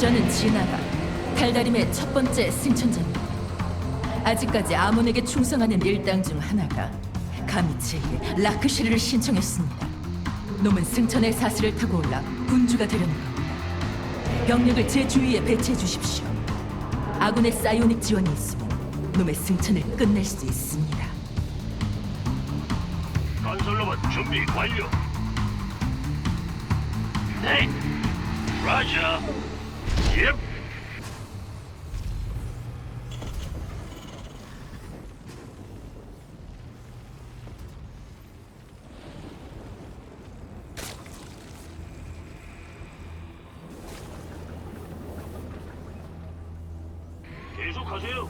저는 진아가 달다림의 첫 번째 승천자입니다. 아직까지 아몬에게 충성하는 일당 중 하나가 가미체에게 라크시르를 신청했습니다. 놈은 승천의 사슬을 타고 올라 군주가 되려는 겁니다. 병력을 제 주위에 배치해 주십시오. 아군의 사이오닉 지원이 있으면 놈의 승천을 끝낼 수 있습니다. 건설로봇 준비 완료. 네. 라자. 예. 계속하세요.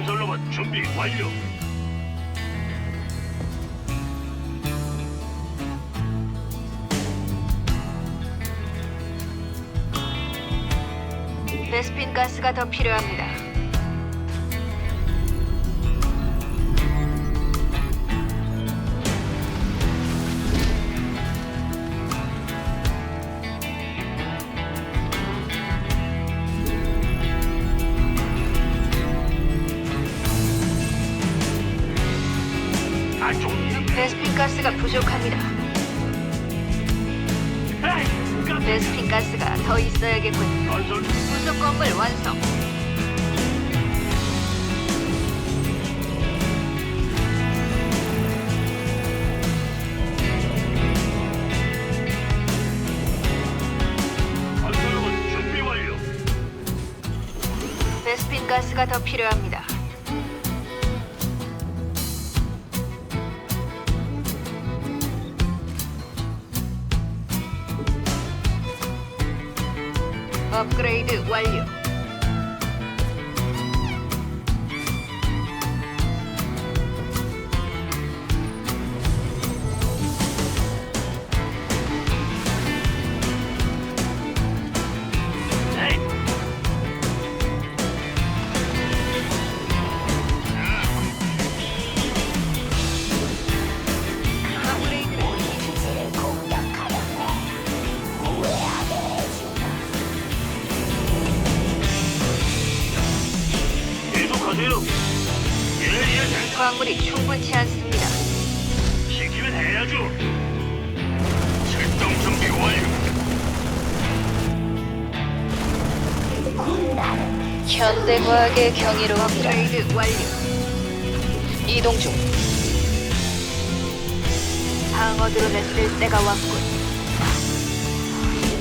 건설로봇 준비 완료. 베스핀 가스가 더 필요합니다. 일. 베스핀 가스가 부족합니다. 깜- 베스핀 가스가 더 있어야겠군. 건설 부속 건물 완성. 건설로봇 준비 완료. 베스핀 가스가 더 필요합니다. 업그레이드 완료. 광물이 충분치 않습니다. 시키면 해야죠. 출동 준비 완료. 현대과학의 경이로움이라. 업그레이드 완료. 이동 중. 방어 드론을 쓸 때가 왔군.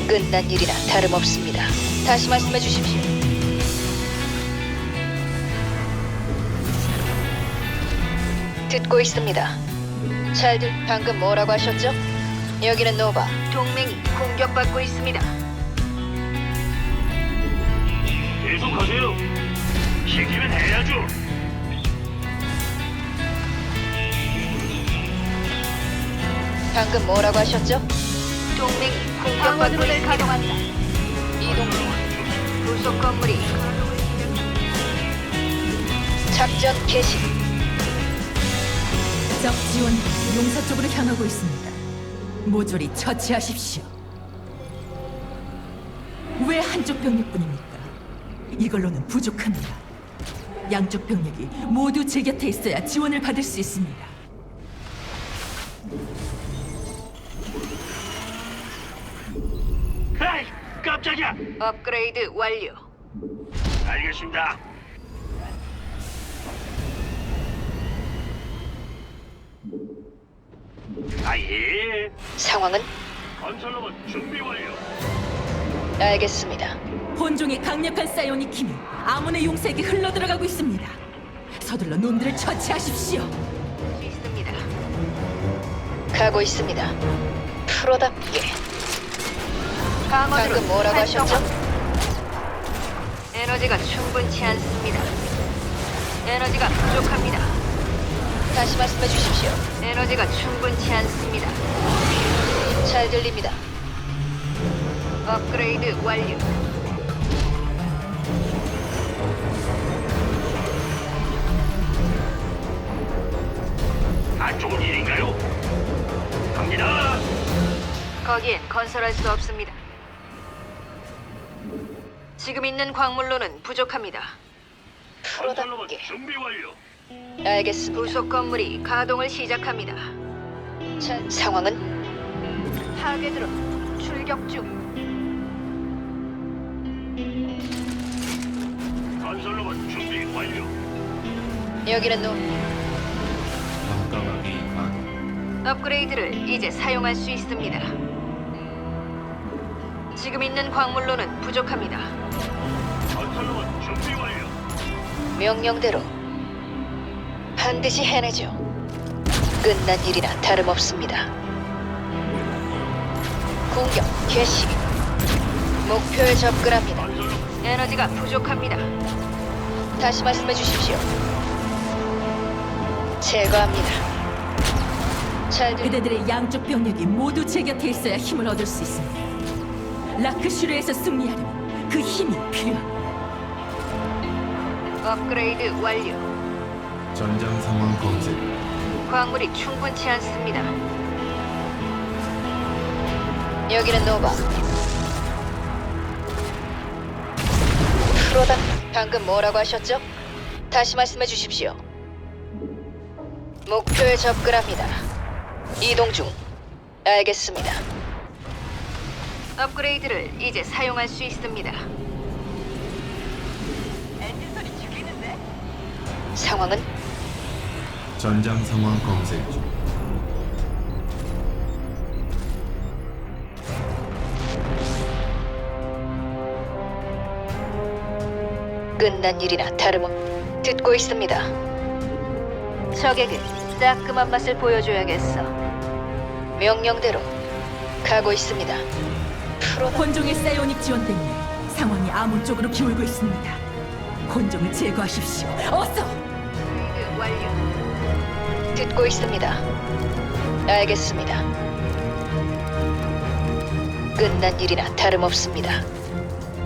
끝난 일이나 다름없습니다. 다시 말씀해 주십시오. 듣고 있습니다. 잘들 방금 뭐라고 하셨죠? 여기는 노바. 동맹이 공격받고 있습니다. 계속하세요. 시키면 해야죠. 방금 뭐라고 하셨죠? 동맹이 공격받고 있습니다. 이동 중. 부속 건물이 작전 개시. 적 지원이 용사 쪽으로 향하고 있습니다. 모조리 처치하십시오. 왜 한쪽 병력뿐입니까? 이걸로는 부족합니다. 양쪽 병력이 모두 제 곁에 있어야 지원을 받을 수 있습니다. 에이, 깜짝이야. 업그레이드 완료. 알겠습니다. 아예. 상황은 건설로봇 준비 완료. 알겠습니다. 본종의 강력한 사이오닉 힘이 아몬의 용사에게 흘러들어가고 있습니다. 서둘러 놈들을 처치하십시오. 있습니다. 가고 있습니다. 프로답게. 방금 뭐라고 하셨죠? 에너지가 충분치 않습니다. 에너지가 부족합니다. 다시 말씀해 주십시오. 에너지가 충분치 않습니다. 잘 들립니다. 업그레이드 완료. 안 좋은 일인가요? 갑니다. 거기엔 건설할 수 없습니다. 지금 있는 광물로는 부족합니다. 건설로봇 프로답게. 준비 완료. 알겠습니다. 부속 건물이 가동을 시작합니다. 자, 상황은 타겟으로 출격 중. 건설로봇 준비 완료. 여기는 노. 깜깜하게 반 업그레이드를 이제 사용할 수 있습니다. 지금 있는 광물로는 부족합니다. 건설로봇 준비 완료. 명령대로 반드시 해내죠. 끝난 일이나 다름없습니다. 공격 개시. 목표에 접근합니다. 에너지가 부족합니다. 다시 말씀해 주십시오. 제거합니다. 잘 들... 그대들의 양쪽 병력이 모두 제 곁에 있어야 힘을 얻을 수 있습니다. 라크슈르에서 승리하려면 그 힘이 필요합니다. 업그레이드 완료. 전장 상황 검색 광물이 충분치 않습니다. 여기는 노바. 프로다. 방금 뭐라고 하셨죠? 다시 말씀해 주십시오. 목표에 접근합니다. 이동 중. 알겠습니다. 업그레이드를 이제 사용할 수 있습니다. 상황은 전장 상황 검색 중 끝난 일이나 다름없 듣고 있습니다. 적에게 따끔한 맛을 보여줘야겠어. 명령대로 가고 있습니다. 프로다. 혼종의 사이오닉 지원 때문에 상황이 아몬 쪽으로 기울고 있습니다. 혼종을 제거하십시오. 어서! 완료. 듣고 있습니다. 알겠습니다. 끝난 일이나 다름없습니다.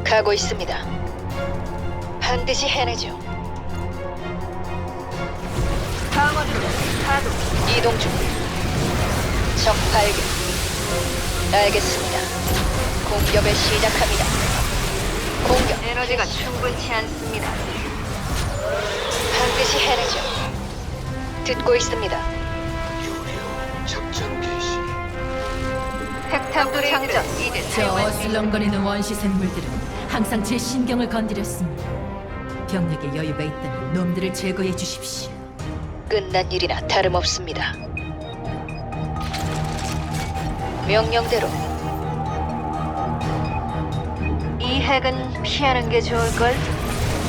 가고 있습니다. 반드시 해내죠. 방어드로 가동. 이동 중. 적 발견. 알겠습니다. 공격을 시작합니다. 공격. 에너지가 충분치 않습니다. 반드시 해내죠. 듣고 있습니다. 작전 개시 핵탑도 장전 이제 저 어슬렁거리는 원시 생물들은 항상 제 신경을 건드렸습니다. 병력에 여유가 있다면 놈들을 제거해 주십시오. 끝난 일이나 다름없습니다. 명령대로 이 핵은 피하는 게 좋을걸?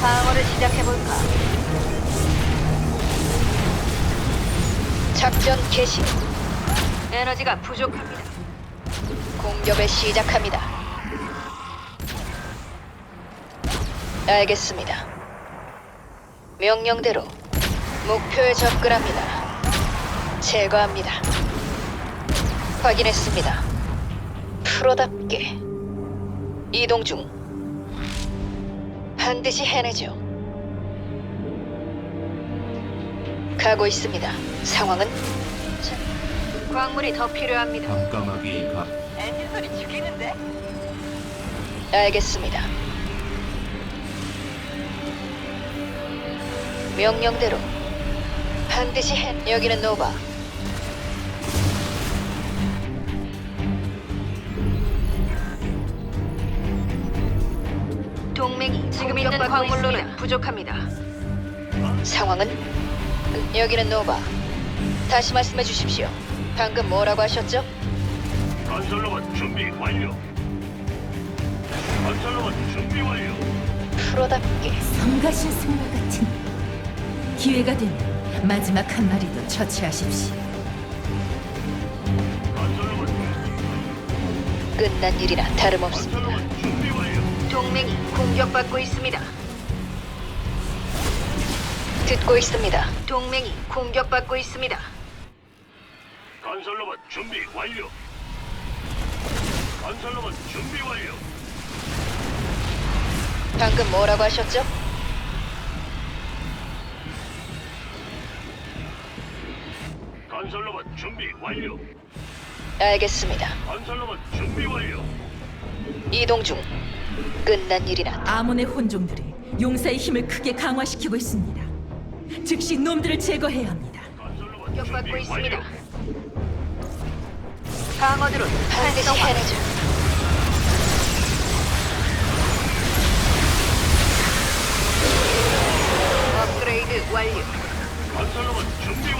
방어를 시작해볼까? 작전 개시 에너지가 부족합니다. 공격을 시작합니다. 알겠습니다. 명령대로 목표에 접근합니다. 제거합니다. 확인했습니다. 프로답게 이동 중. 반드시 해내죠. 가고 있습니다. 상황은 자, 광물이 더 필요합니다. 깜깜하게 반 알겠습니다. 명령대로 반드시 해. 여기는 노바. 동맹이 지금 있는 광물로는 부족합니다. 상황은 여기는 노바. 다시 말씀해 주십시오. 방금 뭐라고 하셨죠? 건설로봇 준비 완료. 건설로봇 준비 완료. 프로답게 성가신 생물 같은 기회가 되면 마지막 한 마리도 처치하십시오. 끝난 일이나 다름없습니다. 동맹이 공격받고 있습니다. 듣고 있습니다. 동맹이 공격받고 있습니다. 건설로봇 준비 완료. 건설로봇 준비 완료. 방금 뭐라고 하셨죠? 건설로봇 준비 완료. 알겠습니다. 건설로봇 준비 완료. 이동 중. 끝난 일이나 아몬의 혼종들이 용사의 힘을 크게 강화시키고 있습니다. 즉시 놈들을 제거해야 합니다. 건설로봇 공격받고 준비 있습니다. 완료. 방어드론 반드시 해내죠. 업그레이드 완료.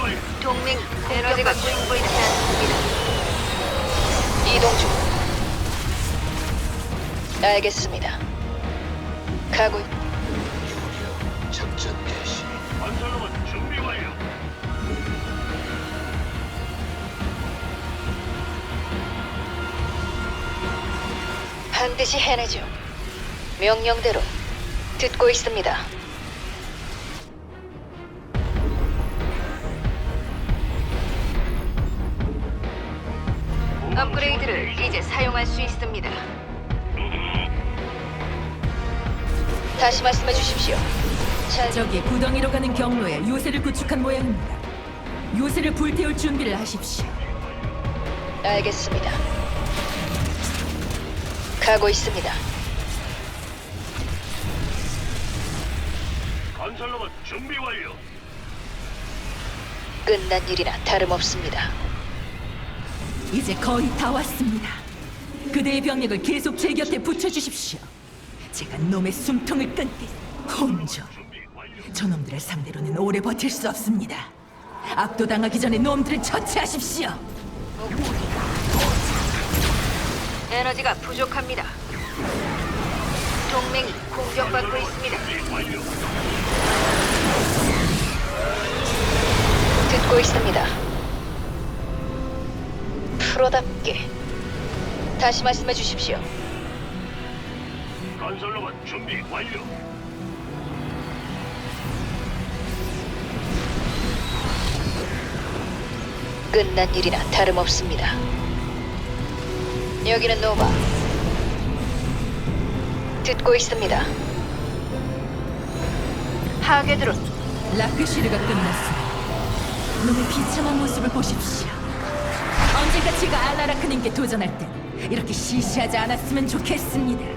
완료. 동맹 에너지가 충분히 않습니다. 이동 중. 알겠습니다. 가고 있... 완료. 반드시 해내죠. 명령대로 듣고 있습니다. 업그레이드를 이제 사용할 수 있습니다. 다시 말씀해 주십시오. 잘 저기 구덩이로 가는 경로에 요새를 구축한 모양입니다. 요새를 불태울 준비를 하십시오. 알겠습니다. 가고 있습니다. 건설로봇 준비 완료. 끝난 일이나 다름없습니다. 이제 거의 다 왔습니다. 그대의 병력을 계속 제 곁에 붙여주십시오. 제가 놈의 숨통을 끊기 완료. 저놈들을 상대로는 오래 버틸 수 없습니다. 압도당하기 전에 놈들을 처치하십시오. 에너지가 부족합니다. 동맹이 공격받고 있습니다. 듣고 있습니다. 프로답게 다시 말씀해 주십시오. 건설로봇 준비 완료. 끝난 일이나 다름없습니다. 여기는 노바. 듣고 있습니다. 하게드론 라크시르가 끝났습니다. 놈의 비참한 모습을 보십시오. 언젠가 제가 알라라크님께 도전할 땐 이렇게 시시하지 않았으면 좋겠습니다.